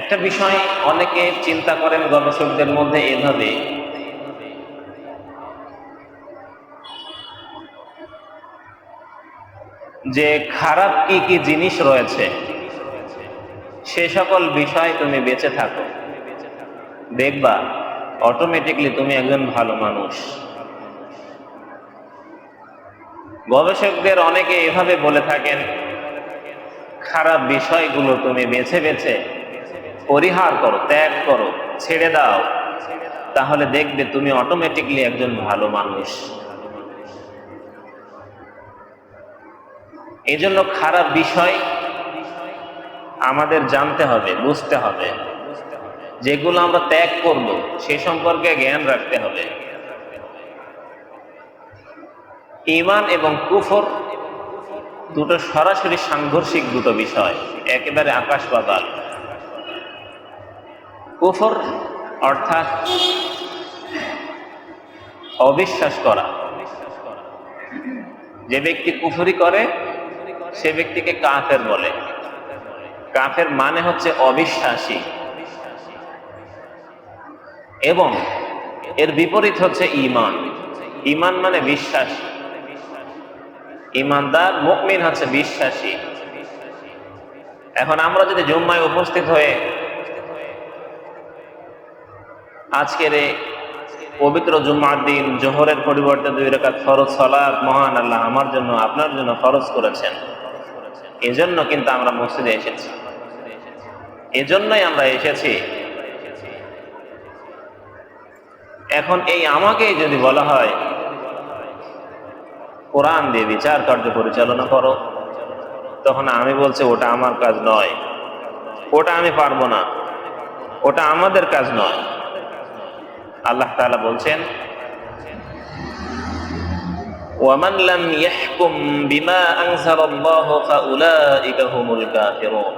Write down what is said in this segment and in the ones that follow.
একটা বিষয় অনেকে চিন্তা করেন গবেষকদের মধ্যে এভাবে। যে খারাপ কি কি জিনিস রয়েছে, সে সকল বিষয় তুমি বেঁচে থাকো। দেখবা অটোমেটিকলি তুমি একজন ভালো মানুষ। গবেষকদের অনেকে এভাবে বলে থাকেন, খারাপ বিষয়গুলো তুমি বেছে বেছে পরিহার করো, ত্যাগ করো, ছেড়ে দাও। তাহলে দেখবে তুমি অটোমেটিকলি একজন ভালো মানুষ। এই জন্য খারাপ বিষয় আমাদের জানতে হবে, বুঝতে হবে। যেগুলো আমরা ত্যাগ করব, সে সম্পর্কে জ্ঞান রাখতে হবে। ইমান এবং কুফর দুটো সরাসরি সাংঘর্ষিক দুটো বিষয়, একেবারে আকাশ পাতাল কুফর অর্থাৎ অবিশ্বাস করা। যে ব্যক্তি কুফরি করে, সে ব্যক্তিকে কাফের বলে। কাফের মানে হচ্ছে অবিশ্বাসী। এবং এর বিপরীত হচ্ছে ইমান ইমান মানে বিশ্বাসী। ইমানদার মুকমিন হচ্ছে বিশ্বাসী। এখন আমরা যদি জুম্মায় উপস্থিত হয়ে আজকের পবিত্র জুম্মার দিন জোহরের পরিবর্তে দুই রেখা ফরজ সলাদ মহান আল্লাহ আমার জন্য, আপনার জন্য ফরজ করেছেন। এজন্য কিন্তু আমরা মসজিদে এসেছি। এজন্যই আমরা এসেছি। এখন এই আমাকেই যদি বলা হয়, কোরআন দিয়ে বিচার কার্য পরিচালনা করো। তখন আমি বলছি, ওটা আমার কাজ নয়। ওটা আমি পারব না। ওটা আমাদের কাজ নয়। আল্লাহ তাআলা বলছেন ومن لم يحكم بما أنزل الله فأولئك هم الكافرون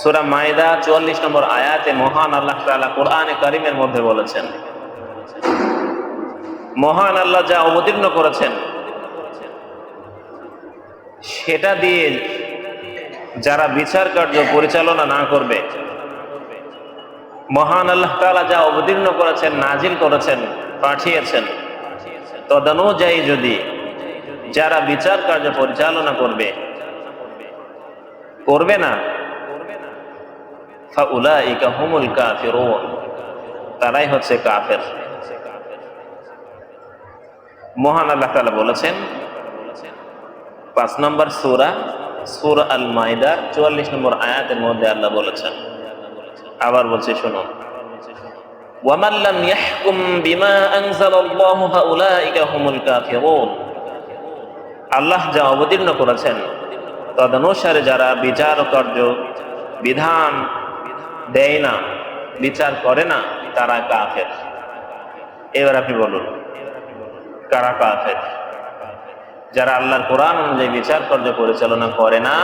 সূরা মাইদা 44 নম্বর আয়াতে মহান আল্লাহ তাআলা কোরআনে কারীমের মধ্যে বলেছেন মহান আল্লাহ যা অবতীর্ণ করেছেন সেটা দিয়ে যারা বিচার কার্য পরিচালনা না করবে মহান আল্লাহ তাআলা যা অবতীর্ণ করেছেন নাজিল করেছেন, পাঠিয়েছেন। তদনুযায়ী যদি যারা বিচার কার্য পরিচালনা করবে করবে না? তারাই হচ্ছে কাফের। মহান আল্লাহ তাআলা বলেছেন, পাঁচ নম্বর সূরা, সুর আল মাইদা চুয়াল্লিশ নম্বর আয়াতের মধ্যে আল্লাহ বলেছেন আবার বলছে শুনুন ومن لم يحكم بما أنزل الله فأولئك هم الكافرون আল্লাহ যা অবতীর্ণ করেছেন তদনুসারে যারা বিচার কার্য বিধান দেয় না বিচার করে না তারা কাফের এবার আপনি বলুন কারা কাফের যারা আল্লাহর কোরআন অনুযায়ী বিচার কার্য পরিচালনা করে না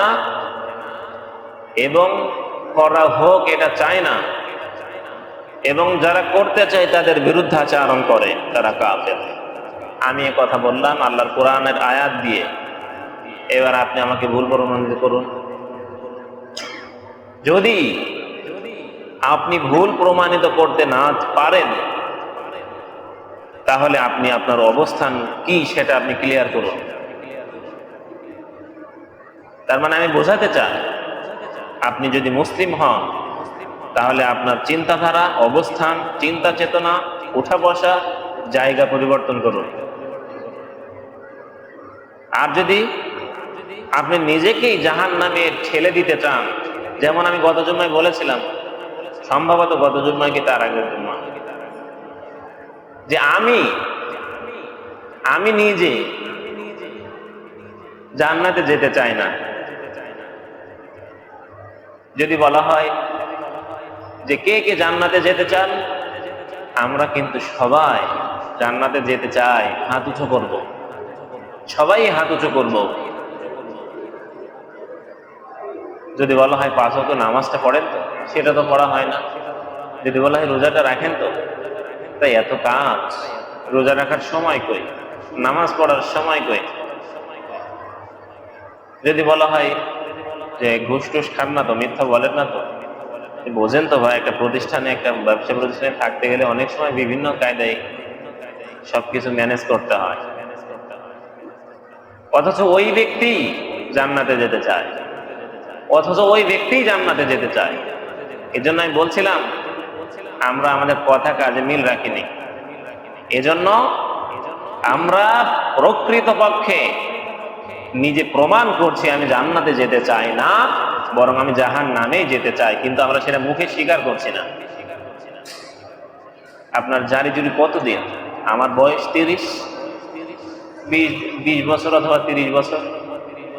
এবং করা হোক, এটা চায় না। এবং যারা করতে চায়, তাদের বিরুদ্ধে আচরণ করে, তারা কাফের। আমি কথা বললাম আল্লাহর কোরআনের আয়াত দিয়ে। এবার আপনি আমাকে ভুল প্রমাণিত করুন। যদি আপনি ভুল প্রমাণিত করতে না পারেন, তাহলে আপনি আপনার অবস্থান কি সেটা আপনি ক্লিয়ার করুন। তার মানে আমি বোঝাতে চাই আপনি যদি মুসলিম হন, তাহলে আপনার চিন্তাধারা, অবস্থান, চিন্তা চেতনা উঠা বসা জায়গা পরিবর্তন করুন। আর যদি আপনি নিজেকেই জাহান নামে ঠেলে দিতে চান, যেমন আমি গত জন্মায় বলেছিলাম, সম্ভবত গত জন্মায় কি তার আগের জন্মা যে আমি আমি নিজে জান্নাতে যেতে চাই না। যদি বলা হয় যে কে কে জান্নাতে যেতে চান, আমরা কিন্তু সবাই জান্নাতে যেতে চাই, হাত উঁচু করব। সবাই হাত উঁচু করব। যদি বলা হয় পাঁচ হতো নামাজটা পড়েন তো সেটা তো পড়া হয় না। যদি বলা হয় রোজাটা রাখেন তো। তাই এত কাজ। রোজা রাখার সময় কই? নামাজ পড়ার সময় কই? যদি বলা হয় যে ঘুষ টুস খান না তো, মিথ্যা বলেন না তো। বোঝেন তো ভাই, একটা প্রতিষ্ঠানে, একটা ব্যবসা প্রতিষ্ঠানে থাকতে গেলে অনেক সময় বিভিন্ন কায়দায় সবকিছু ম্যানেজ করতে হয়। অথচ ওই ব্যক্তি জান্নাতে যেতে চায়। অথচ ওই ব্যক্তি জান্নাতে যেতে চায়। এই জন্য আমি বলছিলাম, আমরা আমাদের কথা কাজে মিল রাখিনি। এজন্য আমরা প্রকৃত পক্ষে নিজে প্রমাণ করছি আমি জান্নাতে যেতে চাই না, বরং আমি জাহান নামেই যেতে চাই, কিন্তু আমরা সেটা মুখে স্বীকার করছি না। আপনার জারি জুরি কতদিন? আমার বয়স তিরিশ? বিশ বিশ বছর অথবা তিরিশ বছর?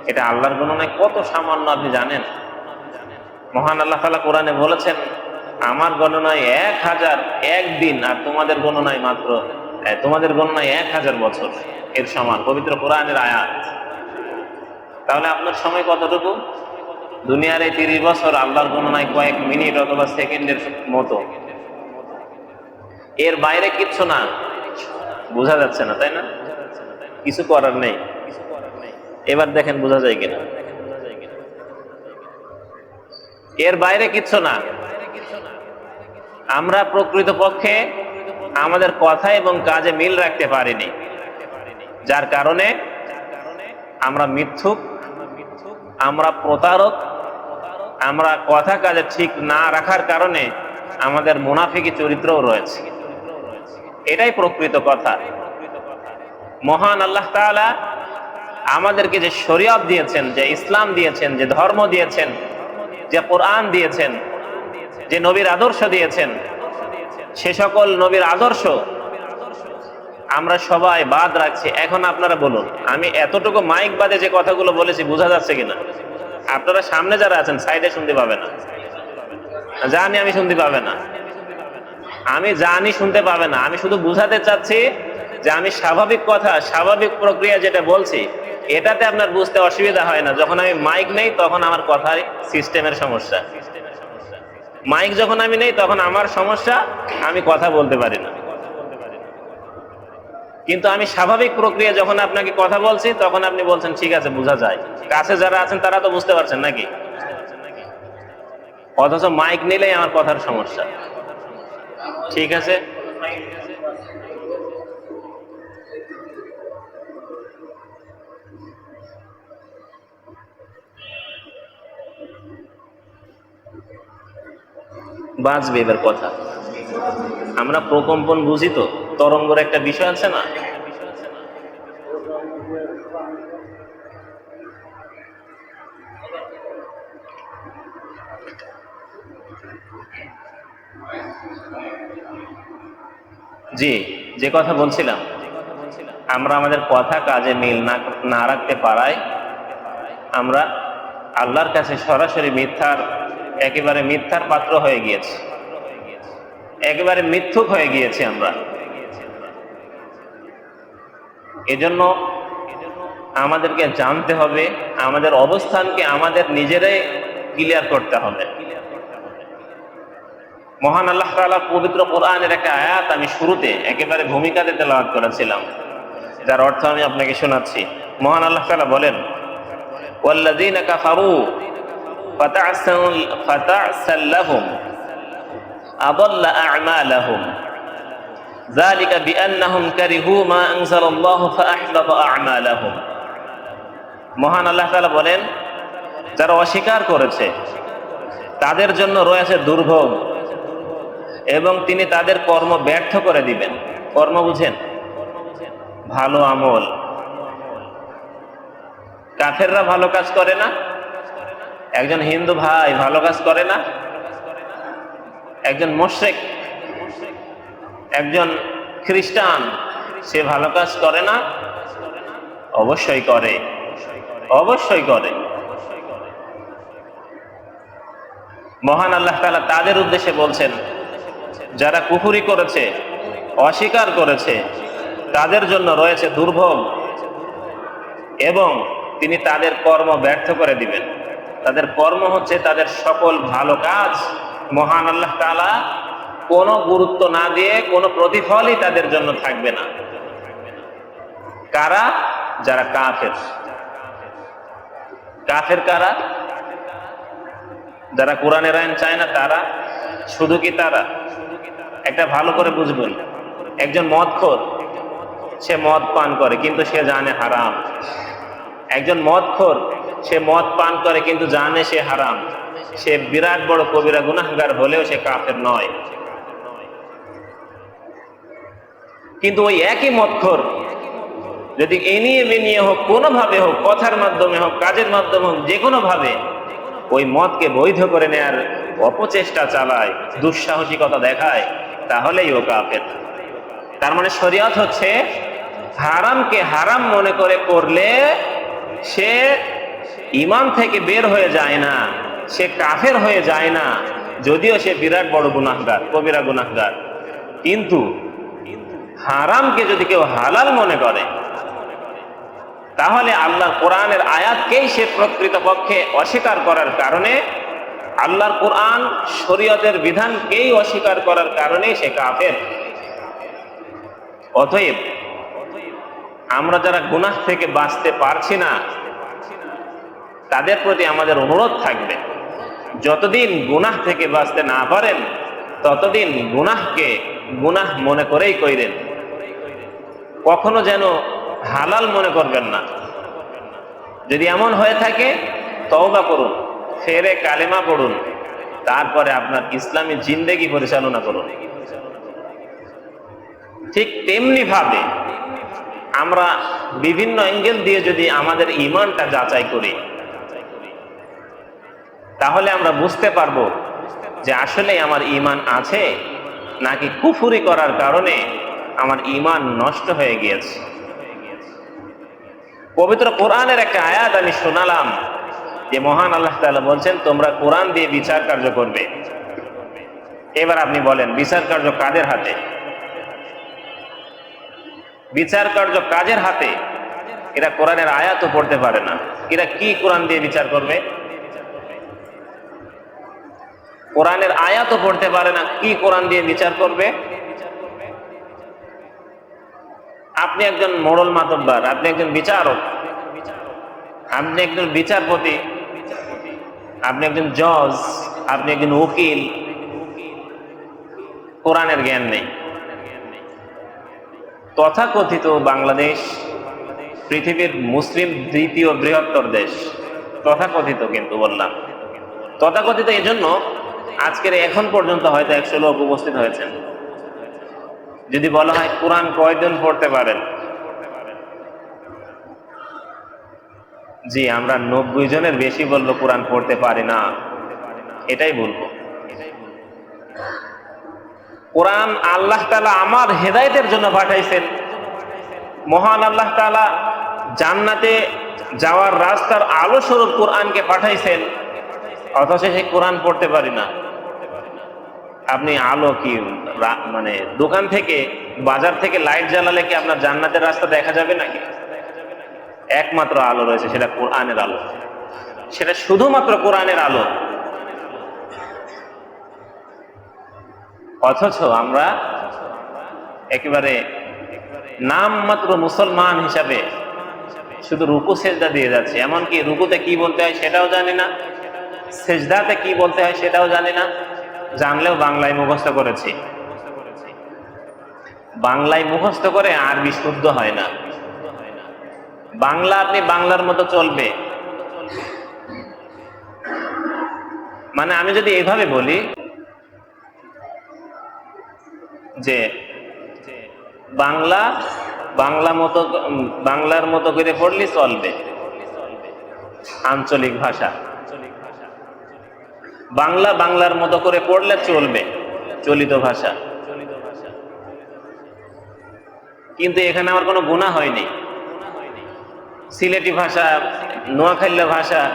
এটা আল্লাহর গণনায় কত সামান্য আপনি জানেন? মহান আল্লাহ তালা কোরআনে বলেছেন, আমার গণনায় এক হাজার একদিন, আর তোমাদের গণনায় মাত্র তোমাদের গণনায় এক হাজার বছর। এর সমান, পবিত্র কোরআনের আয়াত। তাহলে আপনার সময় কতটুকু? দুনিয়ার এই তিরিশ বছর আল্লাহর গণনায় কয়েক মিনিট অথবা সেকেন্ডের মতো। এর বাইরে কিচ্ছু না। বোঝা যাচ্ছে না, তাই না? কিছু করার নেই। এবার দেখেন বোঝা যায় কিনা। এর বাইরে কিচ্ছু না। আমরা প্রকৃত পক্ষে আমাদের কথা এবং কাজে মিল রাখতে পারিনি। যার কারণে আমরা মিথ্যুক আমরা প্রতারক, আমরা কথা কাজে ঠিক না রাখার কারণে আমাদের মুনাফিকি চরিত্রও রয়েছে। এটাই প্রকৃত কথা। মহান আল্লাহ তাআলা আমাদেরকে যে শরীয়ত দিয়েছেন, যে ইসলাম দিয়েছেন, যে ধর্ম দিয়েছেন, যে কোরআন দিয়েছেন, যে নবীর আদর্শ দিয়েছেন, সে সকল নবীর আদর্শ আমরা সবাই বাদ রাখছি। এখন আপনারা বলুন, আমি এতটুকু মাইক বাদে যে কথাগুলো বলেছি, বোঝা যাচ্ছে কিনা? আপনারা সামনে যারা আছেন সাইডে শুনতে পাবে না। জানি আমি শুনতে পাবে না। আমি জানি শুনতে পাবে না। আমি শুধু বুঝাতে চাচ্ছি যে আমি স্বাভাবিক কথা, স্বাভাবিক প্রক্রিয়া যেটা বলছি, এটাতে আপনার বুঝতে অসুবিধা হয় না। যখন আমি মাইক নেই, তখন আমার কথার সিস্টেমের সমস্যা। মাইক যখন আমি নেই, তখন আমার সমস্যা, আমি কথা বলতে পারি না। কিন্তু আমি স্বাভাবিক প্রক্রিয়া যখন আপনাকে কথা বলছি, তখন আপনি বলছেন, ঠিক আছে, বোঝা যায়। কাছে যারা আছেন, তারা তো বুঝতে পারছেন নাকি? অথচ মাইক নিলেই আমার কথার সমস্যা। ঠিক আছে? বাঁচবে এবার কথা। আমরা প্রকম্পন বুঝি তো? তরঙ্গর একটা বিষয় আছে না? জি, যে কথা বলছিলাম। আমরা আমাদের কথা কাজে মিল না রাখতে পারায় আমরা আল্লাহর কাছে সরাসরি মিথ্যার, একেবারে মিথ্যার পাত্র হয়ে গিয়েছি। একেবারে মিথ্যুক হয়ে গিয়েছি আমরা। এজন্য আমাদেরকে জানতে হবে, আমাদের অবস্থানকে আমাদের নিজেরাই ক্লিয়ার করতে হবে। মহান আল্লাহ তাআলা পবিত্র কোরআনের একটা আয়াত আমি শুরুতে একেবারে ভূমিকাতে তেলাওয়াত করেছিলাম, যার অর্থ আমি আপনাকে শোনাচ্ছি। মহান আল্লাহ তাআলা বলেন, ওয়াল্লাযীনা কাফারু ফাতা'সাল লাহুম। আদাল্লা আ'মালাহুম ذلك بأنهم كرهوا ما أنزل الله فأحبط أعمالهم মহান আল্লাহ তাআলা বলেন যারা অস্বীকার করেছে তাদের জন্য রয়েছে দুর্ভোগ এবং তিনি তাদের কর্ম ব্যর্থ করে দিবেন কর্ম বুঝেন ভালো আমল কাফেররা ভালো কাজ করে না একজন হিন্দু ভাই ভালো কাজ করে না একজন মোশেক একজন খ্রিস্টান, সে ভালো কাজ করে না? অবশ্যই করে। অবশ্যই করে। মহান আল্লাহ তাআলা তাদের উদ্দেশ্যে বলছেন, যারা কুফুরি করেছে, অস্বীকার করেছে, তাদের জন্য রয়েছে দুর্ভোগ এবং তিনি তাদের কর্ম ব্যর্থ করে দিবেন। তাদের কর্ম হচ্ছে তাদের সকল ভালো কাজ মহান আল্লাহ তাআলা কোনো গুরুত্ব না দিয়ে কোনো প্রতিফলই তাদের জন্য থাকবে না। কারা? যারা কাফের। কাফের কারা? যারা কোরআনের আইন চায় না তারা। শুধু কি তারা? একটা ভালো করে বুঝবেন। একজন মদখোর, সে মদ পান করে কিন্তু সে জানে হারাম। একজন মদখোর, সে মদ পান করে কিন্তু জানে সে হারাম। সে বিরাট বড় কবিরা গুনাহগার হলেও সে কাফের নয়। কিন্তু ওই একই মদখোর যদি এ নিয়ে বেনিয়ে হোক, কোনোভাবে হোক, কথার মাধ্যমে হোক, কাজের মাধ্যমে হোক যে কোনো ভাবে ওই মদকে বৈধ করে নেয়ার অপচেষ্টা চালায়, দুঃসাহসিকতা দেখায়, তাহলেই ও কাফের। তার মানে শরীয়ত হচ্ছে, হারামকে হারাম মনে করে করলে সে ইমান থেকে বের হয়ে যায় না। সে কাফের হয়ে যায় না, যদিও সে বিরাট বড় গুনাহগার, কবিরা গুনাহগার। কিন্তু হারামকে যদি কেউ হালাল মনে করে, তাহলে আল্লাহর কোরআনের আয়াতকেই সে প্রকৃত পক্ষে অস্বীকার করার কারণে, আল্লাহর কোরআন শরীয়তের বিধানকেই অস্বীকার করার কারণে সে কাফের। অতএব আমরা যারা গুনাহ থেকে বাঁচতে পারছি না, তাদের প্রতি আমাদের অনুরোধ থাকবে। যতদিন গুনাহ থেকে বাঁচতে না পারেন, ততদিন গুনাহকে গুনাহ মনে করেই কইরেন। কখনো যেন হালাল মনে করবেন না। যদি এমন হয়ে থাকে, তওবা করুন, ফেরে কালেমা পড়ুন, তারপরে আপনার ইসলামী জিন্দেগি পরিচালনা করুন। ঠিক তেমনি ভাবে আমরা বিভিন্ন অ্যাঙ্গেল দিয়ে যদি আমাদের ইমানটা যাচাই করি তাহলে আমরা বুঝতে পারব যে আসলে আমার ইমান আছে নাকি কুফুরি করার কারণে আমার ইমান নষ্ট হয়ে গিয়েছে। পবিত্র কোরআনের একটা আয়াত আমি শোনালাম যে মহান আল্লাহ তাআলা বলছেন, তোমরা কোরআন দিয়ে বিচার কার্য করবে। এবার আপনি বলেন, বিচার কার্য কাদের হাতে? বিচার কার্য কাজের হাতে? এরা কোরআনের আয়াতও পড়তে পারে না। এরা কি কোরআন দিয়ে বিচার করবে? কোরআনের আয়াতও পড়তে পারে না, কি কোরআন দিয়ে বিচার করবে? আপনি একজন মোড়ল মাতব্বার, আপনি একজন বিচারক, আপনি একজন বিচারপতি, আপনি একজন জজ, আপনি একজন উকিল, কোরআনের জ্ঞান নেই। তথাকথিত বাংলাদেশ, পৃথিবীর মুসলিম দ্বিতীয় বৃহত্তর দেশ, তথাকথিত কিন্তু বললাম। তথাকথিত এজন্য আজকের এখন পর্যন্ত হয়তো একশো লোক উপস্থিত হয়েছেন। যদি বলা হয় কোরআন কয়জন পড়তে পারেন? জি, আমরা নব্বই জনের বেশি বলব কোরআন পড়তে পারি না। এটাই বলব। কোরআন আল্লাহ তালা আমার হেদায়তের জন্য পাঠাইছেন। মহান আল্লাহ তালা জান্নাতে যাওয়ার রাস্তার আলো স্বরূপ কোরআনকে পাঠাইছেন। অথচ সেই কোরআন পড়তে পারি না। আপনি আলো কি মানে দোকান থেকে, বাজার থেকে লাইট জ্বালালে কি আপনার জান্নাতের রাস্তা দেখা যাবে নাকি? একমাত্র আলো রয়েছে, সেটা কোরআনের আলো। সেটা শুধুমাত্র কোরআনের আলো। অথচ আমরা একেবারে নামমাত্র মুসলমান হিসাবে শুধু রুকু সেজদা দিয়ে যাচ্ছে। এমনকি রুকুতে কি বলতে হয় সেটাও জানি না। সেজদাতে কি বলতে হয় সেটাও জানি না। জানলেও বাংলায় মুখস্থ করেছি। বাংলায় মুখস্থ করে আরবি শুদ্ধ হয় না। বাংলা আপনি বাংলার মতো চলবে। মানে আমি যদি এইভাবে বলি যে বাংলা বাংলা মতো, বাংলার মতো করে পড়লে চলবে। আঞ্চলিক ভাষা। বাংলা বাংলার মতো করে পড়লে চলবে চলিত ভাষা। কিন্তু এখানে আমার কোনো গুণা হয়নি। সিলেটি ভাষা নোয়াখালীয় ভাষা,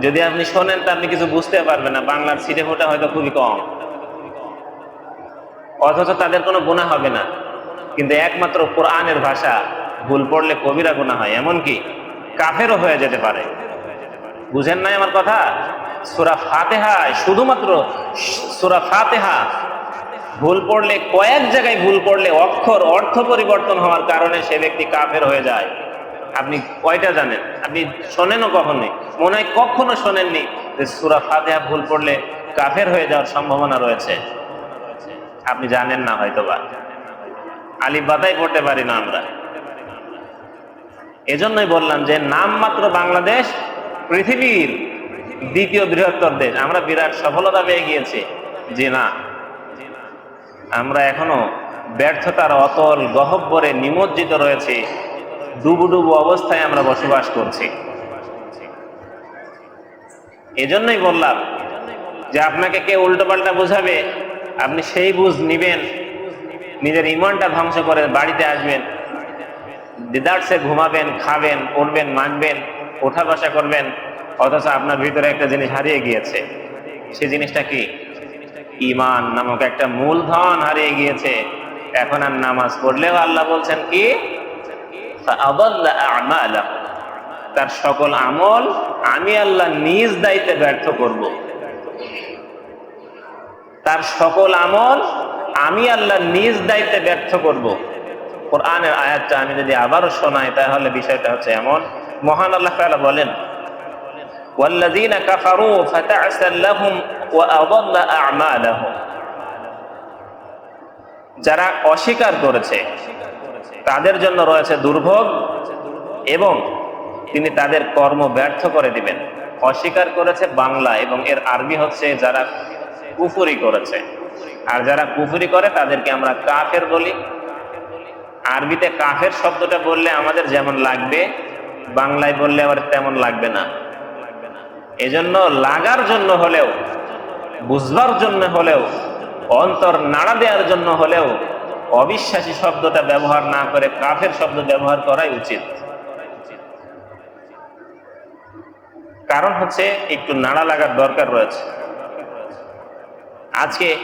যদি আপনি শোনেন তা আপনি কিছু বুঝতে পারবেন না। বাংলার সিটে ফোটা হয়তো খুবই কম। অথচ তাদের কোনো গুণা হবে না। কিন্তু একমাত্র কোরআনের ভাষা, ভুল পড়লে কবিরা গুণা হয়। এমনকি কাফেরও হয়ে যেতে পারে। বুঝেন নাই আমার কথা? সুরা ফাতেহায় শুধুমাত্র সুরা ফাতেহা। ভুল পড়লে, কয়েক জায়গায় ভুল পড়লে অক্ষর অর্থ পরিবর্তন হওয়ার কারণে সে ব্যক্তি কাফের হয়ে যায়। আপনি কয়টা জানেন? আপনি শোনেনও কখনোই? মনে হয় কখনো শোনেননি যে সুরা ফাতিহা ভুল পড়লে কাফের হয়ে যাওয়ার সম্ভাবনা রয়েছে। আপনি জানেন না হয়তোবা। আলিফ বাতাই পড়তে পারি না আমরা। এজন্যই বললাম যে নাম মাত্র বাংলাদেশ পৃথিবীর দ্বিতীয় বৃহত্তর দেশ। আমরা বিরাট সফলতা পেয়ে গিয়েছি। যে না। আমরা এখনও ব্যর্থতার অতল গহব্বরে নিমজ্জিত রয়েছে। ডুবু ডুবু অবস্থায় আমরা বসবাস করছি। এজন্যই বললাম যে আপনাকে কে উল্টো পাল্টা বোঝাবে? আপনি সেই বুঝ নিবেন। নিজের ইমানটা ধ্বংস করে বাড়িতে আসবেন। দিদার্সে ঘুমাবেন, খাবেন, পড়বেন, মানবেন, ওঠা বসা করবেন। অথচ আপনার ভিতরে একটা জিনিস হারিয়ে গিয়েছে। সে জিনিসটা কি? ইমান নামক একটা মূলধন হারিয়ে গিয়েছে। এখন আর নামাজ পড়লেও আল্লাহ বলছেন কি? তার সকল আমল আমি আল্লাহ নিজ দায়িত্বে ব্যর্থ করব। তার সকল আমল আমি আল্লাহ নিজ দায়িত্বে ব্যর্থ করব। আয়াতটা আমি যদি আবারও শোনাই, তাহলে বিষয়টা হচ্ছে এমন। মহান আল্লাহ বলেন والذين كفروا فتعسا لهم وأضل أعمالهم যারা অস্বীকার করেছে তাদের জন্য রয়েছে দুর্ভোগ এবং তিনি তাদের কর্ম ব্যর্থ করে দিবেন অস্বীকার করেছে বাংলা এবং এর আরবি হচ্ছে যারা কুফুরি করেছে আর যারা কুফুরি করে তাদেরকে আমরা কাফের বলি আরবিতে কাফের শব্দটা বললে আমাদের যেমন লাগবে বাংলায় বললে আবার তেমন লাগবে না এজন্য লাগার জন্য হলেও, বুঝবার জন্য হলেও, অন্তর নাড়া দেওয়ার জন্য হলেও অবিশ্বাসী শব্দটা ব্যবহার না করে কাফের শব্দ ব্যবহার করাই উচিত। কারণ হচ্ছে একটু নাড়া লাগার দরকার রয়েছে। আজকে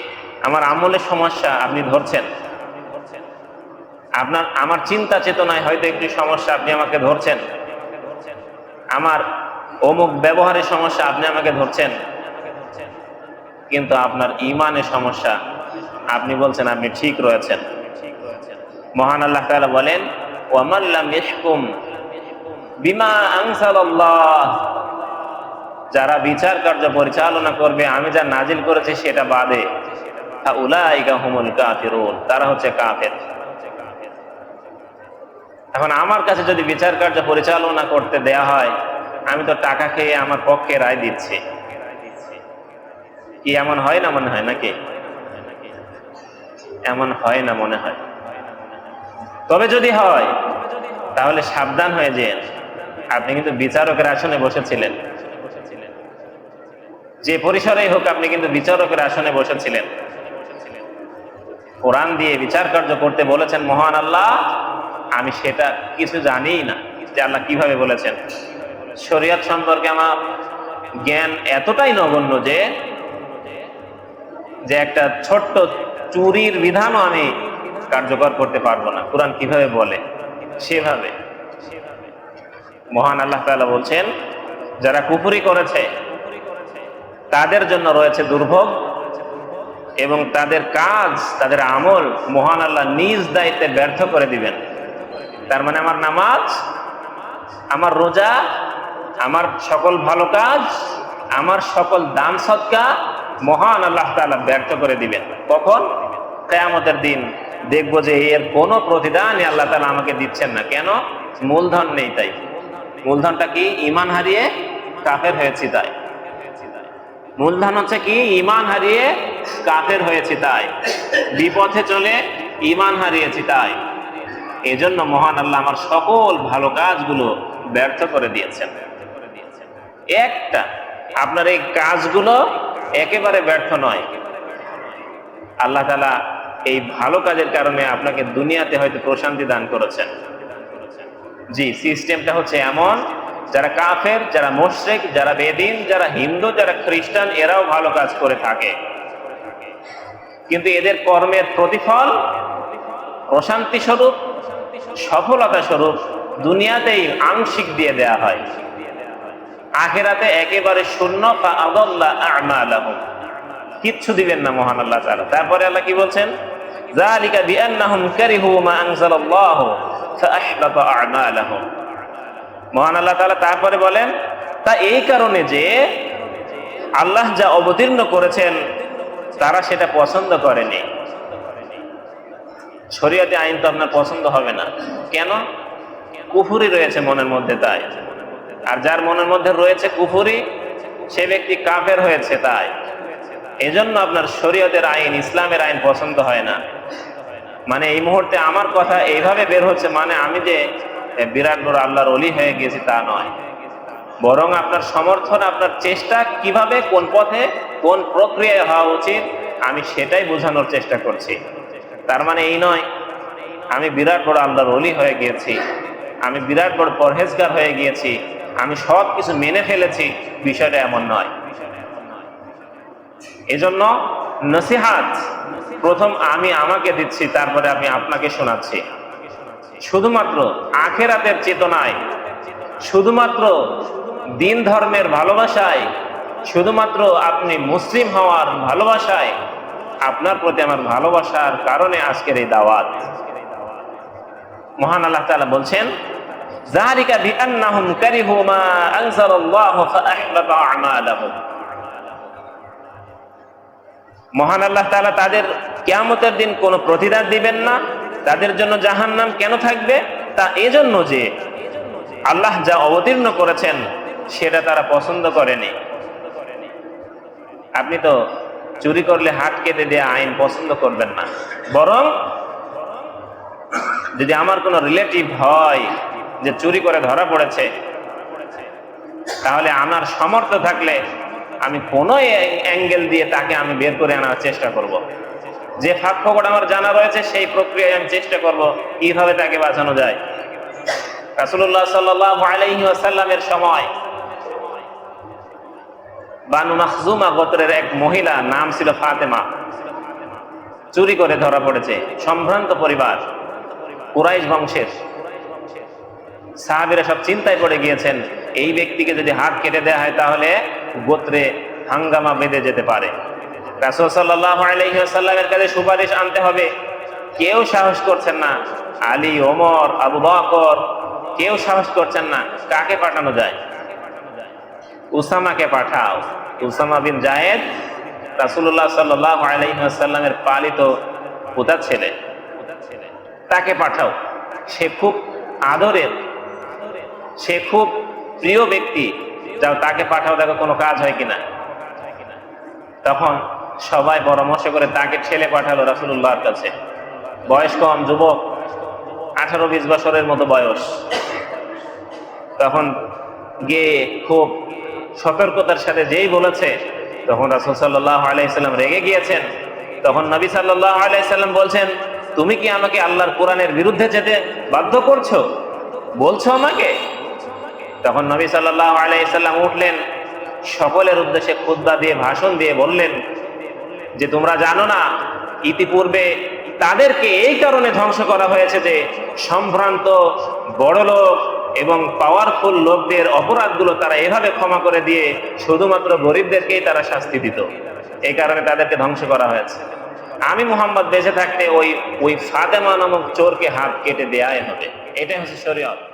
আমার আমলের সমস্যা আপনি ধরছেন। আপনার, আমার চিন্তা চেতনায় হয়তো একটু সমস্যা আপনি আমাকে ধরছেন। আমার অমুক ব্যবহারের সমস্যা আপনি আমাকে ধরছেন, কিন্তু আপনার ইমানের সমস্যা, আপনি বলছেন আপনি ঠিক রয়েছেন। মহান আল্লাহ বলেন আনসালাল্লাহ। যারা বিচার কার্য পরিচালনা করবে, আমি যা নাজিল করেছি সেটা বাদে তারা হচ্ছে কাফের। এখন আমার কাছে যদি বিচার কার্য পরিচালনা করতে দেয়া হয় আমি তো টাকা খেয়ে আমার পক্ষে রায় দিচ্ছি। কি এমন হয় না মনে হয় নাকি? এমন হয় না মনে হয়। তবে যদি হয়, তাহলে সাবধান হয়ে যেন। আপনি কিন্তু বিচারকের আসনে বসেছিলেন। যে পরিসরেই হোক আপনি কিন্তু বিচারকের আসনে বসেছিলেন। কোরআন দিয়ে বিচার কার্য করতে বলেছেন, মহান আল্লাহ, আমি সেটা কিছু জানিই না যে আল্লাহ কীভাবে বলেছেন। শরিয়ত সম্পর্কে আমার জ্ঞান এতটাই নগণ্য যে যে একটা ছোট্ট চুরির বিধানও আমি কার্যকর করতে পারব না। কোরআন কীভাবে বলে? সেভাবে। মহান আল্লাহ তাআলা বলছেন, যারা কুপুরি করেছে, তাদের জন্য রয়েছে দুর্ভোগ এবং তাদের কাজ, তাদের আমল মহান আল্লাহ নিজ দায়িত্বে ব্যর্থ করে দিবেন। তার মানে আমার নামাজ, আমার রোজা আমার সকল ভালো কাজ, আমার সকল দান সৎকা মহান আল্লাহ তাআলা ব্যর্থ করে দিবেন। কখন? কেয়ামতের দিন দেখব যে এর কোনো প্রতিদানই আল্লাহ তালা আমাকে দিচ্ছেন না। কেন? মূলধন নেই তাই। মূলধনটা কি? ইমান হারিয়ে কাফের হয়েছি তাই। মূলধন হচ্ছে কি? ইমান হারিয়ে কাফের হয়েছি তাই। বিপথে চলে ইমান হারিয়েছি তাই। এজন্য মহান আল্লাহ আমার সকল ভালো কাজগুলো ব্যর্থ করে দিয়েছেন। একটা, আপনার এই কাজগুলো একেবারে ব্যর্থ নয়। আল্লাহ তালা এই ভালো কাজের কারণে আপনাকে দুনিয়াতে হয়তো প্রশান্তি দান করেছেন। জি, সিস্টেমটা হচ্ছে এমন, যারা কাফের, যারা মোশরেক, যারা বেদিন, যারা হিন্দু, যারা খ্রিস্টান, এরাও ভালো কাজ করে থাকে। কিন্তু এদের কর্মের প্রতিফল প্রশান্তি স্বরূপ, সফলতা স্বরূপ দুনিয়াতেই আংশিক দিয়ে দেয়া হয়। আখেরাতে একেবারে শূন্য বা আদল্লা আমা আলাহ কিচ্ছু দিবেন না, মহান আল্লাহ তারা তারপরে আল্লাহ কি বলছেন? জালিকা বিআন্নাহুম কারিহু মা আনজালাল্লাহ ফাআহবাতা আমালাহুম। মহান আল্লাহ তাআলা তারপরে বলেন, তা এই কারণে যে আল্লাহ যা অবতীর্ণ করেছেন, তারা সেটা পছন্দ করেনি। শরিয়াতে আইন তো আপনার পছন্দ হবে না। কেন? কুফুরি রয়েছে মনের মধ্যে তাই। আর যার মনের মধ্যে রয়েছে কুফুরি, সে ব্যক্তি কাফের হয়েছে তাই। এজন্য আপনার শরীয়তের আইন, ইসলামের আইন পছন্দ হয় না। মানে এই মুহূর্তে আমার কথা এইভাবে বের হচ্ছে মানে আমি যে বিরাট বড় আল্লাহর অলি হয়ে গিয়েছি তা নয়। বরং আপনার সমর্থন, আপনার চেষ্টা কীভাবে, কোন পথে, কোন প্রক্রিয়ায় হওয়া উচিত, আমি সেটাই বোঝানোর চেষ্টা করছি। তার মানে এই নয়, আমি বিরাট বড় আল্লাহর অলি হয়ে গিয়েছি। আমি বিরাট বড় পরহেজগার হয়ে গিয়েছি। আমি সব কিছু মেনে ফেলেছি, বিষয়টা এমন নয়। এজন্য নসিহাত, প্রথম আমি আমাকে দিচ্ছি, তারপরে আমি আপনাকে শোনাচ্ছি। শুধুমাত্র আখেরাতের চেতনায়, শুধুমাত্র দিন ধর্মের ভালোবাসায়, শুধুমাত্র আপনি মুসলিম হওয়ার ভালোবাসায়, আপনার প্রতি আমার ভালোবাসার কারণে আজকের এই দাওয়াত। মহান আল্লাহ তাআলা বলছেন যালিকা বিআন্নাহুম কারিহু মা আনজালাল্লাহু ফাআহবাতা আ'মালাহুম। মহান আল্লাহ তাআলা তাদের কিয়ামতের দিন কোনো প্রতিদান দিবেন না, তাদের জন্য জাহান্নাম কেন থাকবে? তা এজন্য যে আল্লাহ যা অবতীর্ণ করেছেন, সেটা তারা পছন্দ করেনি। আপনি তো চুরি করলে হাত কেটে দেওয়া আইন পছন্দ করবেন না। বরং যদি আমার কোনো রিলেটিভ হয় যে চুরি করে ধরা পড়েছে, তাহলে আমার সমর্থ থাকলে আমি কোনো অ্যাঙ্গেল দিয়ে তাকে আমি বের করে আনার চেষ্টা করব। যে ফাঁক ফোকট আমার জানা রয়েছে, সেই প্রক্রিয়ায় আমি চেষ্টা করব কীভাবে তাকে বাঁচানো যায়। রাসুল্লাহ আসাল্লামের সময় বানু মাখজুমা গোত্রের এক মহিলা, নাম ছিল ফাতেমা, চুরি করে ধরা পড়েছে। সম্ভ্রান্ত পরিবার, কুরাইশ বংশের। সাহাবিরা সব চিন্তায় পড়ে গিয়েছেন, এই ব্যক্তিকে যদি হাত কেটে দেওয়া হয় তাহলে গোত্রে হাঙ্গামা বেঁধে যেতে পারে। রাসুল সাল্লাহ কাছে সুপারিশ আনতে হবে। কেউ সাহস করছেন না। আলী, ওমর, আবু বকর, কেউ সাহস করছেন না। কাকে পাঠানো যায়? উসামাকে পাঠাও। উসামা বিন জায়েদ রাসুল্লাহ সাল্লাহ পালিত পুতার ছেলে। তাকে পাঠাও। সে খুব আদরের সে খুব প্রিয় ব্যক্তি। যাও, তাকে পাঠাও, দেখো কোনো কাজ হয় কিনা। তখন সবাই পরামর্শ করে তাকে ছেলে পাঠালো রাসুল্লাহর কাছে। বয়স কম, যুবক, আঠারো বিশ বছরের মতো বয়স। তখন গিয়ে খুব সতর্কতার সাথে যেই বলেছে, তখন রাসুল সাল্লাহ আলাইসাল্লাম রেগে গিয়েছেন। তখন নবী সাল্লাহ আলাইসাল্লাম বলছেন, তুমি কি আমাকে আল্লাহর কোরআনের বিরুদ্ধে যেতে বাধ্য করছ? বলছো আমাকে? তখন নবী সাল্লাহ আলাইসাল্লাম উঠলেন, সকলের উদ্দেশ্যে খুদ্া দিয়ে, ভাষণ দিয়ে বললেন যে, তোমরা জানো না, ইতিপূর্বে তাদেরকে এই কারণে ধ্বংস করা হয়েছে যে, সম্ভ্রান্ত, বড় লোক এবং পাওয়ারফুল লোকদের অপরাধগুলো তারা এভাবে ক্ষমা করে দিয়ে, শুধুমাত্র গরিবদেরকেই তারা শাস্তি দিত। এই কারণে তাদেরকে ধ্বংস করা হয়েছে। আমি মোহাম্মদ বেঁচে থাকতে ওই ওই ফাতেমা নামক চোরকে হাত কেটে দেয়াই হবে। এটাই হচ্ছে শরীয়ত।